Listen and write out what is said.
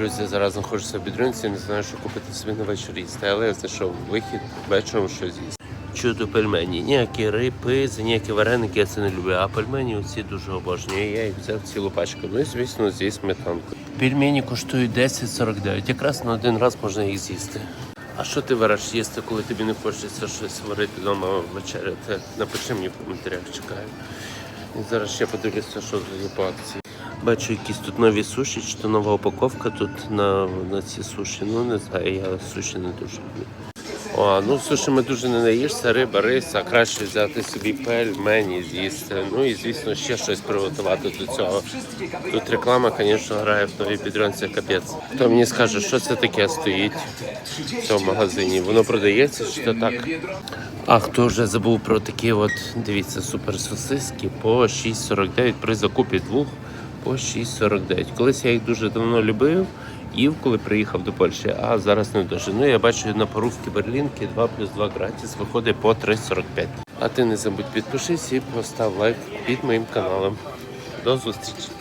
Друзі, зараз знаходжуся в бідрунці, не знаю, що купити собі на вечір їсти, але я знайшов вихід вечором щось з'їсти. Чудо пельмені. Ніякі рипи, ніякі вареники я це не люблю, а пельмені оці дуже обожнюю. Я їх взяв цілу пачку. Ну і звісно, зі сметанкою. Пельмені коштують 10,49. Якраз на один раз можна їх з'їсти. А що ти вариш їсти, коли тобі не хочеться щось варити вдома вечеряти? Напиши мені в коментарях, чекаю. І зараз ще подивлюся, що є по акції. Бачу якісь тут нові суші, чи то нова упаковка тут на, на ці суші. Ну не знаю, я суші не дуже люблю. О, ну суші ми дуже не наїшся, риба, рис, а краще взяти собі пельмені з'їсти. Ну і звісно ще щось приготувати до цього. Тут реклама, звісно, грає в новій підронці капець. Хто мені скаже, що це таке стоїть в цьому магазині? Воно продається чи то так? А хто вже забув про такі от, дивіться, супер сосиски по 6,49 при закупі двох по 6,49. Колись я їх дуже давно любив, їв, коли приїхав до Польщі, а зараз не дуже. Ну я бачу на порувки Берлінки 2 плюс 2 гратіс виходить по 3,45. А ти не забудь підпишись і постав лайк під моїм каналом. До зустрічі!